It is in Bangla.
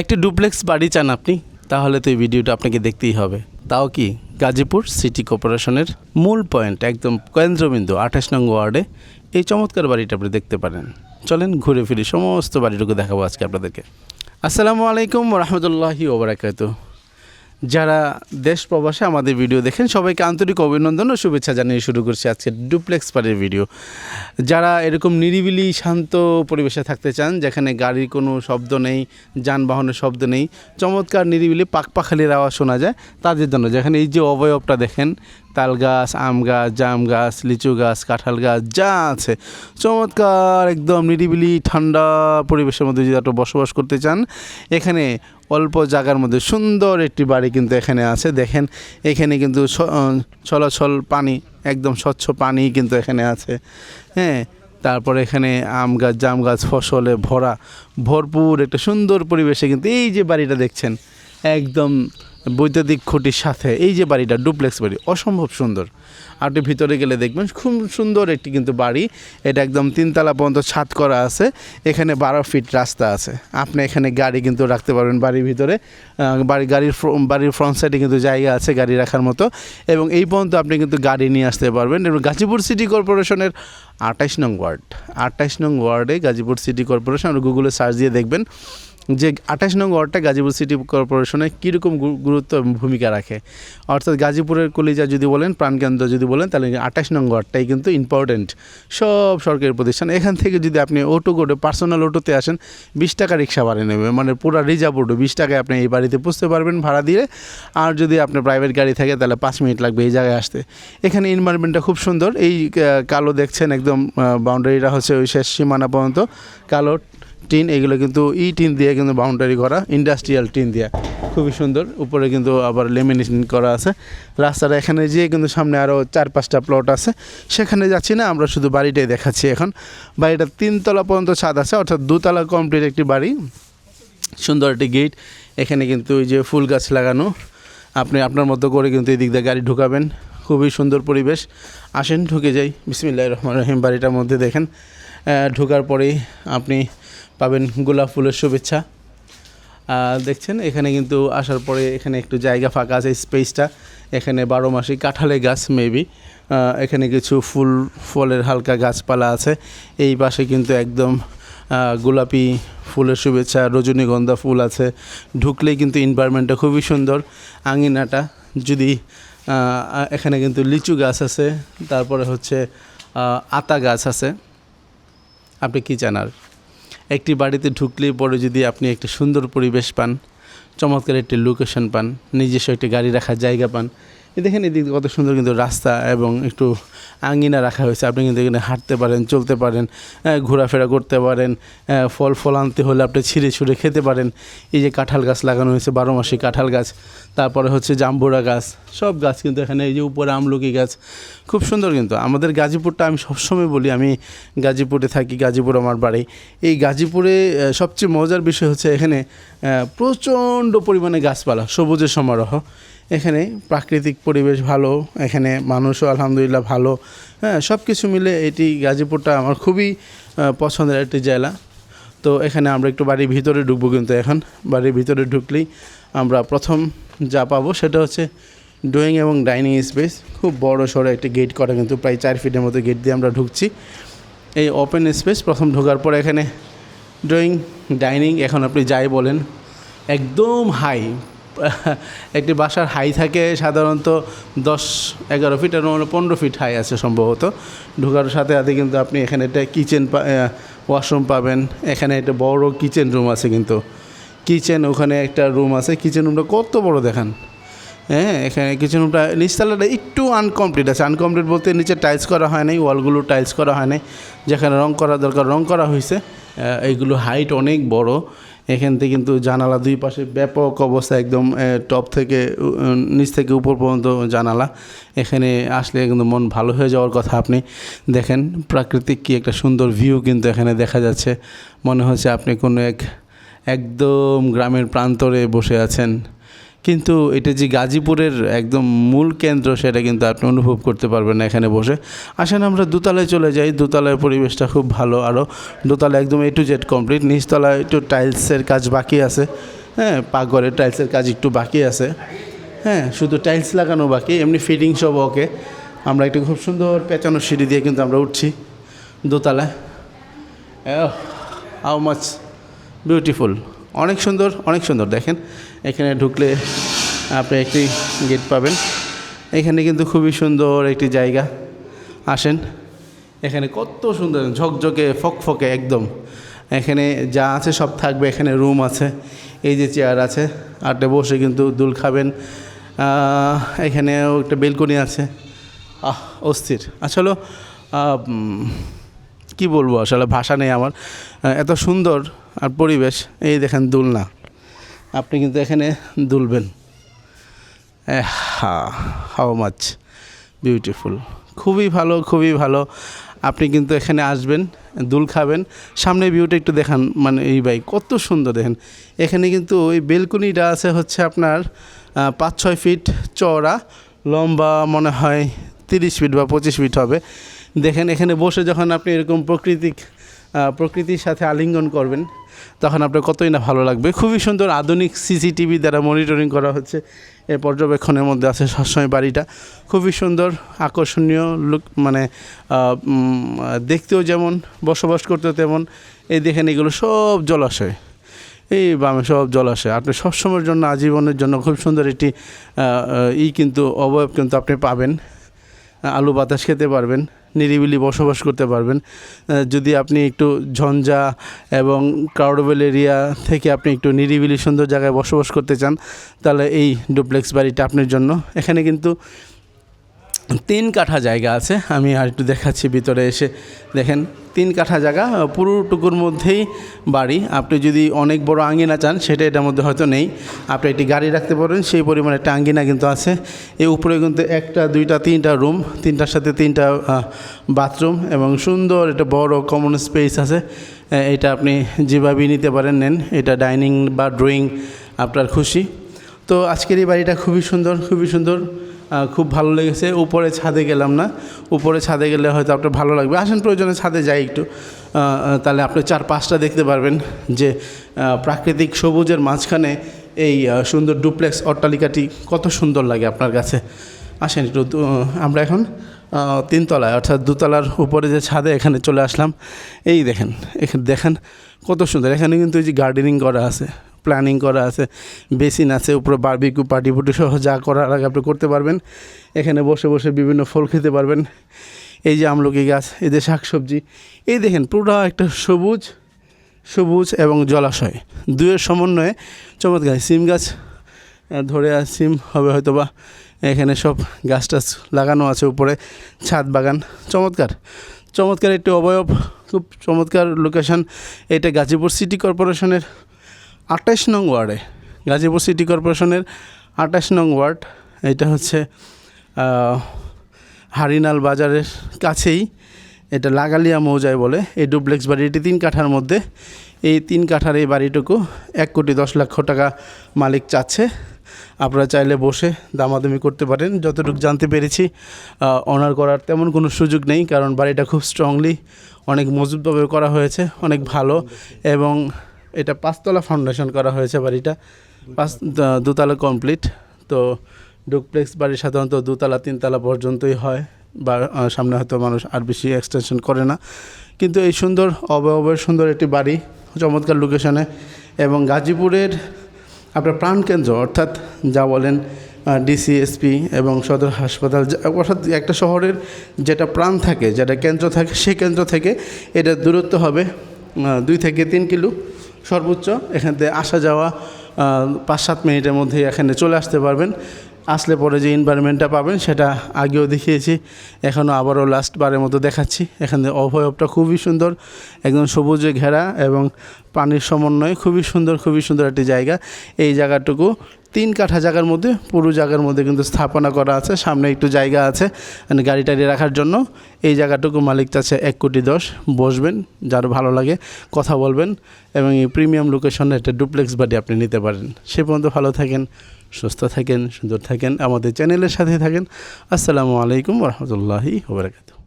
একটি ডুপ্লেক্স বাড়ি চান আপনি, তাহলে তো এই ভিডিওটা আপনাকে দেখতেই হবে। তাও কি? গাজীপুর সিটি কর্পোরেশনের মূল পয়েন্ট, একদম কেন্দ্রবিন্দু, আঠাশ নং ওয়ার্ডে। এই চমৎকার বাড়িটা আপনি দেখতে পারেন। চলেন ঘুরে ফিরে সমস্ত বাড়িটুকু দেখাবো আজকে আপনাদেরকে। আসসালামু আলাইকুম রহমতুল্লাহি ওবরাকাতু যারা দেশ প্রবাসে আমাদের ভিডিও দেখেন, সবাইকে আন্তরিক অভিনন্দন ও শুভেচ্ছা জানিয়ে শুরু করছি আজকে ডুপ্লেক্স বাড়ির ভিডিও। যারা এরকম নিরিবিলি, শান্ত পরিবেশে থাকতে চান, যেখানে গাড়ির কোনো শব্দ নেই, যানবাহনের শব্দ নেই, চমৎকার নিরিবিলি পাকপাখালির আওয়াজ শোনা যায়, তাদের জন্য। যেখানে এই যে অবয়বটা দেখেন, তাল গাছ, আম গাছ, জাম গাছ, লিচু গাছ, কাঁঠাল গাছ, যা আছে। চমৎকার, একদম নিরিবিলি, ঠান্ডা পরিবেশের মধ্যে যদি একটু বসবাস করতে চান, এখানে অল্প জায়গার মধ্যে সুন্দর একটি বাড়ি কিন্তু এখানে আছে। দেখেন, এখানে কিন্তু চলাচল পানি, একদম স্বচ্ছ পানি কিন্তু এখানে আছে। হ্যাঁ তারপর এখানে আম গাছ, জাম গাছ, ফসলে ভরা, ভরপুর একটা সুন্দর পরিবেশে কিন্তু এই যে বাড়িটা দেখছেন, একদম বৈদ্যুতিক খুঁটির সাথে, এই যে বাড়িটা, ডুপ্লেক্স বাড়ি, অসম্ভব সুন্দর। আপনি ভিতরে গেলে দেখবেন খুব সুন্দর একটি কিন্তু বাড়ি। এটা একদম তিনতলা পর্যন্ত ছাদ করা আছে, এখানে বারো ফিট রাস্তা আছে। আপনি এখানে গাড়ি কিন্তু রাখতে পারবেন বাড়ির ভিতরে। বাড়ি, গাড়ির বাড়ির ফ্রন্ট সাইডে কিন্তু জায়গা আছে গাড়ি রাখার মতো। এবং এই পর্যন্ত আপনি কিন্তু গাড়ি নিয়ে আসতে পারবেন। এবং গাজীপুর সিটি কর্পোরেশনের আঠাইশ নং ওয়ার্ড আঠাইশ নং ওয়ার্ডে গাজীপুর সিটি কর্পোরেশন গুগলে সার্চ দিয়ে দেখবেন। যে আঠাশ নং ওয়ার্ডটা গাজীপুর সিটি কর্পোরেশনে কীরকম গুরুত্ব ভূমিকা রাখে? অর্থাৎ গাজীপুরের কলিজা যদি বলেন, প্রাণকেন্দ্র যদি বলেন, তাহলে আঠাশ নং ওয়ার্ডটাই কিন্তু ইম্পর্টেন্ট সব সরকারি প্রতিষ্ঠান, এখান থেকে যদি আপনি অটো করে পার্সোনাল অটোতে আসেন, বিশ টাকা রিক্সা ভাড়া নেবে। মানে পুরো রিজার্ভ অটো বিশ টাকায় আপনি এই বাড়িতে পুষতে পারবেন ভাড়া দিয়ে। আর যদি আপনার প্রাইভেট গাড়ি থাকে, তাহলে পাঁচ মিনিট লাগবে এই জায়গায় আসতে। এখানে এনভায়রনমেন্টটা খুব সুন্দর। এই কালো দেখছেন একদম বাউন্ডারিটা হচ্ছে ওই শেষ সীমানা পর্যন্ত। কালো টিন, এগুলো কিন্তু ই টিন দিয়ে কিন্তু বাউন্ডারি করা ইন্ডাস্ট্রিয়াল টিন দিয়ে। খুবই সুন্দর, উপরে কিন্তু আবার লেমিনেশন করা আছে। রাস্তাটা এখানে যেয়ে কিন্তু সামনে আরও চার পাঁচটা প্লট আছে। সেখানে যাচ্ছি না, আমরা শুধু বাড়িটাই দেখাচ্ছি এখন। বাড়িটা তিনতলা পর্যন্ত ছাদ আছে, অর্থাৎ দুতলা কমপ্লিট একটি বাড়ি। সুন্দর একটি গেট এখানে কিন্তু ওই যে ফুল গাছ লাগানো। আপনি আপনার মতো করে কিন্তু এই দিক দিয়ে গাড়ি ঢুকাবেন। খুবই সুন্দর পরিবেশ। আসেন, ঢুকে যাই। বিসমিল্লাহ রহমান রহিম। বাড়িটার মধ্যে দেখেন। ঢোকার পরেই আপনি পাবেন গোলাপ ফুলের শুভেচ্ছা। দেখছেন? এখানে কিন্তু আসার পরে এখানে একটু জায়গা ফাঁকা আছে স্পেসটা। এখানে বারো মাসে কাঁঠালের গাছ মেবি এখানে কিছু ফুল, ফলের হালকা গাছপালা আছে। এই পাশে কিন্তু একদম গোলাপি ফুলের শুভেচ্ছা, রজনীগন্ধা ফুল আছে। ঢুকলেই কিন্তু এনভায়রনমেন্টটা খুবই সুন্দর। আঙিনাটা যদি এখানে কিন্তু লিচু গাছ আছে। তারপরে হচ্ছে আতা গাছ আছে। আপনি কী চান আর? একটি বাড়িতে ঢুকলেই পরে যদি আপনি একটি সুন্দর পরিবেশ পান, চমৎকার একটি লোকেশন পান, নিজস্ব একটি গাড়ি রাখার জায়গা পান দেখেন এদিক কত সুন্দর কিন্তু রাস্তা এবং একটু আঙ্গিনা রাখা হয়েছে। আপনি কিন্তু এখানে হাঁটতে পারেন, চলতে পারেন ঘোরাফেরা করতে পারেন ফল ফল আনতে হলে আপনি ছিঁড়ে ছুঁড়ে খেতে পারেন। এই যে কাঁঠাল গাছ লাগানো হয়েছে, বারো মাসে কাঁঠাল গাছ, তারপরে হচ্ছে জাম্বুরা গাছ, সব গাছ কিন্তু এখানে এই যে উপরে আমলকি গাছ, খুব সুন্দর কিন্তু। আমাদের গাজীপুরটা আমি সবসময় বলি, আমি গাজীপুরে থাকি, গাজীপুর আমার বাড়ি। এই গাজীপুরে সবচেয়ে মজার বিষয় হচ্ছে এখানে প্রচণ্ড পরিমাণে গাছপালা, সবুজের সমারোহ। এখানে প্রাকৃতিক পরিবেশ ভালো, এখানে মানুষও আলহামদুলিল্লাহ ভালো। হ্যাঁ সব কিছু মিলে এটি গাজীপুরটা আমার খুবই পছন্দের একটি জেলা। তো এখানে আমরা একটু বাড়ির ভিতরে ঢুকবো কিন্তু এখন। বাড়ির ভিতরে ঢুকলেই আমরা প্রথম যা পাবো সেটা হচ্ছে ড্রয়িং এবং ডাইনিং স্পেস। খুব বড় সড়ো একটি গেট করা কিন্তু প্রায় চার ফিটের মতো গেট দিয়ে আমরা ঢুকছি। এই ওপেন স্পেস প্রথম ঢোকার পর এখানে ড্রয়িং ডাইনিং, এখন আপনি যাই বলেন, একদম হাই। একটি বাসার হাই থাকে, সাধারণত দশ, এগারো ফিট আর পনেরো ফিট হাই আছে সম্ভবত। ঢোকার সাথে সাথে কিন্তু আপনি এখানে একটা কিচেন ওয়াশরুম পাবেন। এখানে একটা বড় কিচেন রুম আছে কিন্তু। কিচেন ওখানে একটা রুম আছে। কিচেন রুমটা কত বড় দেখান। হ্যাঁ এখানে কিচেন রুমটা নিচতলাটা একটু আনকমপ্লিট আছে। আনকমপ্লিট বলতে নিচে টাইলস করা হয় নাই ওয়ালগুলো টাইলস করা হয় নাই। যেখানে রং করা দরকার, রং করা হয়েছে এইগুলো হাইট অনেক বড়। এখান থেকে কিন্তু জানালা দুই পাশে ব্যাপক অবস্থা একদম টপ থেকে নিচ থেকে উপর পর্যন্ত জানালা। এখানে আসলে কিন্তু মন ভালো হয়ে যাওয়ার কথা আপনি দেখেন। প্রাকৃতিক কি একটা সুন্দর ভিউ কিন্তু এখানে দেখা যাচ্ছে। মনে হচ্ছে আপনি কোনো এক, একদম গ্রামের প্রান্তরে বসে আছেন। কিন্তু এটা যে গাজীপুরের একদম মূল কেন্দ্র, সেটা কিন্তু আপনি অনুভব করতে পারবেন না এখানে বসে। আসেন আমরা দোতলায় চলে যাই। দোতলায় পরিবেশটা খুব ভালো আরও দোতলা একদম এ টু জেড কমপ্লিট নিচতলায় একটু টাইলসের কাজ বাকি আছে। হ্যাঁ পাকঘরের টাইলসের কাজ একটু বাকি আছে। হ্যাঁ শুধু টাইলস লাগানো বাকি, এমনি ফিটিং সব ওকে। আমরা একটু খুব সুন্দর পেঁচানো সিঁড়ি দিয়ে কিন্তু আমরা উঠছি দোতলায়। হাউ মাচ বিউটিফুল অনেক সুন্দর অনেক সুন্দর। দেখেন এখানে ঢুকলে আপনি একটি গেট পাবেন। এখানে কিন্তু খুবই সুন্দর একটি জায়গা। আসেন এখানে কত সুন্দর ঝকঝকে ফকফকে একদম। এখানে যা আছে সব থাকবে এখানে রুম আছে এই যে চেয়ার আছে। আটে বসে কিন্তু দুল খাবেন। এখানেও একটা বেলকনি আছে। আহ অস্থির। আসলে উম, কি বলব? আসলে ভাষা নেই আমার। এত সুন্দর আর পরিবেশ। এই দেখেন দুলনা। আপনি কিন্তু এখানে দুলবেন। হা হাও মাছ বিউটিফুল খুবই ভালো খুবই ভালো। আপনি কিন্তু এখানে আসবেন, দুল খাবেন। সামনে ভিউটা একটু দেখান মানে এই ভাই কত সুন্দর দেখেন। এখানে কিন্তু ওই বেলকুনিটা আছে হচ্ছে আপনার পাঁচ ছয় ফিট চওড়া। লম্বা মনে হয় তিরিশ ফিট বা পঁচিশ ফিট হবে। দেখেন, এখানে বসে যখন আপনি এরকম প্রকৃতিক প্রকৃতির সাথে আলিঙ্গন করবেন, তখন আপনার কতই না ভালো লাগবে। খুবই সুন্দর আধুনিক সিসিটিভি দ্বারা মনিটরিং করা হচ্ছে। এ পর্যবেক্ষণের মধ্যে আছে সবসময় বাড়িটা। খুবই সুন্দর, আকর্ষণীয় লুক মানে দেখতেও যেমন, বসবাস করতেও তেমন। এই দেখেন, এগুলো সব জলাশয়। এই বামে সব জলাশয়। আপনি সবসময়ের জন্য, আজীবনের জন্য খুব সুন্দর একটি ই কিন্তু, অবয়ব কিন্তু আপনি পাবেন। আলু বাতাস খেতে পারবেন, নিরিবিলি বসবাস করতে পারবেন। যদি আপনি একটু ঝঞ্ঝা এবং ক্রাউডবেল এরিয়া থেকে আপনি একটু নিরিবিলি সুন্দর জায়গায় বসবাস করতে চান, তাহলে এই ডুপ্লেক্স বাড়িটা আপনার জন্য। এখানে কিন্তু তিন কাঠা জায়গা আছে। আমি আর একটু দেখাচ্ছি, ভিতরে এসে দেখেন, তিন কাঠা জায়গা পুরোটুকুর মধ্যেই বাড়ি। আপনি যদি অনেক বড় আঙ্গিনা চান, সেটা এটার মধ্যে হয়তো নেই। আপনি একটি গাড়ি রাখতে পারেন, সেই পরিমাণে একটা আঙ্গিনা কিন্তু আছে। এই উপরে কিন্তু একটা, দুইটা, তিনটা রুম, তিনটার সাথে তিনটা বাথরুম এবং সুন্দর একটা বড় কমন স্পেস আছে। এটা আপনি যেভাবেই নিতে পারেন, নেন। এটা ডাইনিং বা ড্রয়িং আপনার খুশি। তো আজকের এই বাড়িটা খুবই সুন্দর খুবই সুন্দর। খুব ভালো লেগেছে। উপরে ছাদে গেলাম না। উপরে ছাদে গেলে হয়তো আপনার ভালো লাগবে। আসেন প্রয়োজনে ছাদে যাই একটু। তাহলে আপনি চার পাঁচটা দেখতে পারবেন যে প্রাকৃতিক সবুজের মাঝখানে এই সুন্দর ডুপ্লেক্স অট্টালিকাটি কত সুন্দর লাগে আপনার কাছে। আসেন একটু আমরা এখন তিনতলায় অর্থাৎ দুতলার উপরে যে ছাদে এখানে চলে আসলাম। এই দেখেন, এখানে দেখেন কত সুন্দর। এখানে কিন্তু এই যে গার্ডেনিং করা আছে। প্ল্যানিং করা আছে বেসিন আছে, উপরে বারবিকিউ পার্টি ফুটি সহ যা করার আগে আপনি করতে পারবেন। এখানে বসে বসে বিভিন্ন ফল খেতে পারবেন। এই যে আমলকি গাছ, এই যে শাকসবজি, এই দেখেন পুরো একটা সবুজ সবুজ এবং জলাশয়। দুয়ের সমন্বয়ে চমৎকার সিম গাছ ধরে সিম হবে হয়তো বা এখানে সব গাছ টাছ লাগানো আছে উপরে, ছাদ বাগান, চমৎকার। চমৎকার একটি অবয়ব, খুব চমৎকার লোকেশন এটা গাজীপুর সিটি কর্পোরেশনের আঠাশ নং ওয়ার্ডে, গাজীপুর সিটি কর্পোরেশনের আঠাশ নং ওয়ার্ড, এটা হচ্ছে হারিনাল বাজারের কাছেই, এটা লাগালিয়া মৌজায় বলে, এই ডুপ্লেক্স বাড়িটি তিন কাঠার মধ্যে, এই তিন কাঠার এই বাড়িটুকু এক কোটি দশ লক্ষ টাকা মালিক চাচ্ছে। আপনারা চাইলে বসে দামাদামি করতে পারেন, যতটুকু জানতে পেরেছি অনার করার তেমন কোনো সুযোগ নেই, কারণ বাড়িটা খুব স্ট্রংলি অনেক মজবুতভাবে করা হয়েছে, অনেক ভালো এবং এটা পাঁচতলা ফাউন্ডেশন করা হয়েছে বাড়িটা। পাঁচ দুতলা কমপ্লিট তো ডুপ্লেক্স বাড়ি সাধারণত দুতলা, তিনতলা পর্যন্তই হয় বা সামনে হয়তো মানুষ আর বেশি এক্সটেনশন করে না। কিন্তু এই সুন্দর, অবয়বের সুন্দর একটি বাড়ি, চমৎকার লোকেশনে এবং গাজীপুরের আপনার প্রাণকেন্দ্র অর্থাৎ যা বলেন ডিসিএসপি এবং সদর হাসপাতাল অর্থাৎ একটা শহরের যেটা প্রাণ থাকে, যেটা কেন্দ্র থাকে সেই কেন্দ্র থেকে এটার দূরত্ব হবে দুই থেকে তিন কিলো। সর্বোচ্চ। এখান থেকে আসা যাওয়া পাঁচ সাত মিনিটের মধ্যে এখানে চলে আসতে পারবেন। আসলে পরে যে এনভায়রনমেন্টটা পাবেন সেটা আগেও দেখিয়েছি এখনও আবারও লাস্ট বারের মতো দেখাচ্ছি। এখানে অভয়বটা খুবই সুন্দর, একদম সবুজে ঘেরা এবং পানির সমন্বয়ে খুবই সুন্দর খুবই সুন্দর একটি জায়গা। এই জায়গাটুকু তিন কাঠা জায়গার মধ্যে, পুরো জায়গার মধ্যে কিন্তু স্থাপনা করা আছে, সামনে একটু জায়গা আছে মানে গাড়ি টাড়ি রাখার জন্য। এই জায়গাটুকু মালিক চাচ্ছে এক কোটি দশ। বসবেন, যার ভালো লাগে, কথা বলবেন, এবং এই প্রিমিয়াম লোকেশনে একটা ডুপ্লেক্স বাড়ি আপনি নিতে পারেন। সে পর্যন্ত ভালো থাকেন, সুস্থ থাকেন, সুন্দর থাকেন, আমাদের চ্যানেলের সাথে থাকেন। আসসালামু আলাইকুম রহমতুল্লাহি ওবরাকাতু